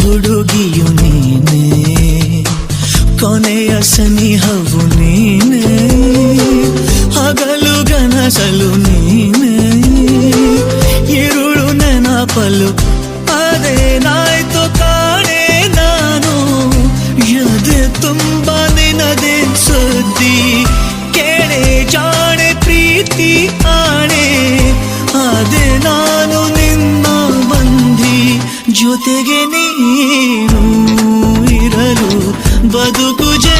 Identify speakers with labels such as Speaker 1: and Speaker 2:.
Speaker 1: ಹುಡುಗಿಯು ನೀನೆ ಕೊನೆಯ ಸನಿಹವು ನೀನೆ ಹಗಲು ಗನಸಲು ನೀನೆ ಇರುಳು ನೆನಪಲು ಅದೇನಾಯ್ತು ಕಾ ಜೊತೆಗೆ ನೀನು ಇರಲು ಬದುಕು ಜ